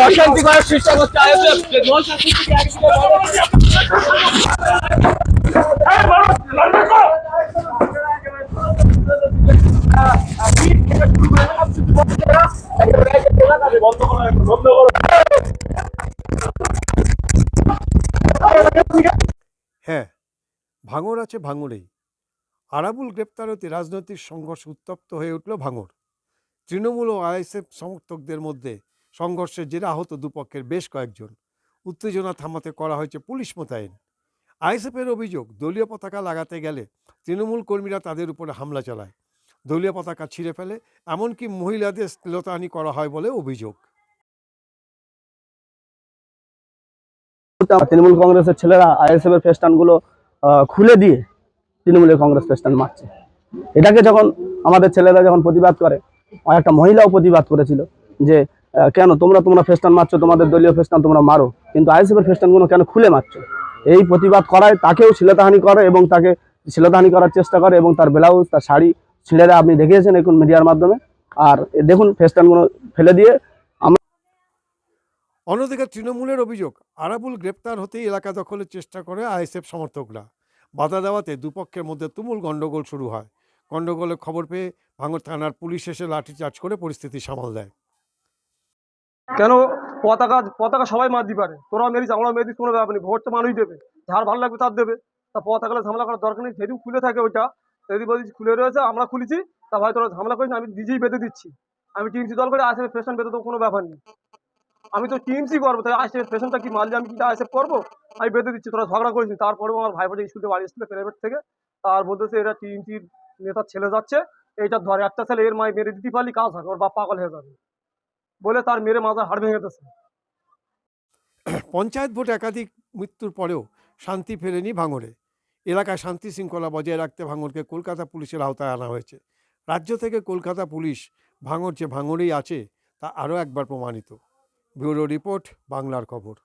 অশান্তি করার চেষ্টা করছে হ্যাঁ ভাঙর আছে ভাঙরেই। আরাবুল গ্রেপ্তার হতে রাজনৈতিক সংঘর্ষ উত্তপ্ত হয়ে উঠল ভাঙর তৃণমূল ও আইএসএফ সমর্থকদের মধ্যে সংঘর্ষের জেরে আহত দুপক্ষের বেশ কয়েকজন। উত্তেজনা থামাতে করা হয়েছে পুলিশ মোতায়েন। আইএসএফের অভিযোগ দলীয় পতাকা লাগাতে গেলে তৃণমূল কর্মীরা তাদের উপরে হামলা চালায়। দলীয় পতাকা ছিঁড়ে ফেলে এমনকি মহিলাদের শ্লীলতাহানি করা হয় বলে অভিযোগ। তৃণমূল কংগ্রেসের ছেলেরা আইএসএফ এর ফেস্টানগুলো আহ, খুলে দিয়ে তৃণমূলের কংগ্রেস ফেস্টান মারছে। এটাকে যখন আমাদের ছেলেরা যখন প্রতিবাদ করে একটা মহিলাও প্রতিবাদ করেছিল যে কেন তোমরা তোমরা ফেস্টান মারছো, তোমাদের দলীয় ফেস্টান তোমরা মারো, কিন্তু আইএসএফ এর ফেস্টানগুলো কেন খুলে মারছো? এই প্রতিবাদ করায় তাকেও শ্লীলতাহানি করে এবং তাকে শ্লীলতাহানি করার চেষ্টা করে এবং তার ব্লাউজ, তার শাড়ি ছিঁড়ে আপনি দেখিয়েছেন এখন মিডিয়ার মাধ্যমে। আর দেখুন ফেস্টানগুলো ফেলে দিয়ে অন্যদিকে তৃণমূলের অভিযোগ, আরাবুল গ্রেপ্তার হতেই এলাকা দখলের চেষ্টা করে আইএসএফ সমর্থকরা। বাধা দেওয়াতে দুপক্ষের মধ্যে তুমুল গণ্ডগোল শুরু হয়। গণ্ডগোলের খবর পেয়ে ভাঙর থানার পুলিশ এসে লাঠিচার্জ করে পরিস্থিতি সামাল দেয়। কেন? পতাকা পতাকা সবাই মারতে পারে তোরা মেরিস আমরা মেরিস কোনো ব্যাপার নেই। ভোট তো মানুষ দেবে। যার ভালো লাগবে তার দেবে। তা পতাকা ঝামেলা করার দরকার নেই। যেদিন খুলে থাকে ওইটা যদি বলছি খুলে রয়েছে, আমরা খুলেছি। তা ভাই, তোরা ঝামেলা করিস আমি নিজেই বেঁধে দিচ্ছি। আমি টিএমসি দল করে আসে ফেশন বেঁধে তো কোনো ব্যাপার নেই। আমি তো টিএমসি করব তাই আসে ফেশনটা কি মারলে আমি কি আসে করব? আমি বেঁধে দিচ্ছি, তোরা ঝগড়া করিস নি। তারপরেও আমার ভাই ভাই স্কুল থেকে বাড়ি এসেছিল প্রাইভেট থেকে, তার বলতেছে এরা টিএমসির নেতার ছেলে যাচ্ছে, এইটা ধরে একটা ছেলে, এর মায় মেরে দিতে পারলি, কাজ হবে, ওর বাপ পাগল হয়ে যাবে। বলে তার মেরে মাথা হাড় ভেঙে দিতেছে পঞ্চায়েত ভোট একাধিক মৃত্যুর পরেও শান্তি ফেরেনি ভাঙড়ে। এলাকায় শান্তি শৃঙ্খলা বজায় রাখতে ভাঙড়কে কলকাতা পুলিশের আওতায় আনা হয়েছে। রাজ্য থেকে কলকাতা পুলিশ ভাঙড় যে ভাঙড়েই আছে, তা আরও একবার প্রমাণিত। ব্যুরো রিপোর্ট, বাংলার খবর।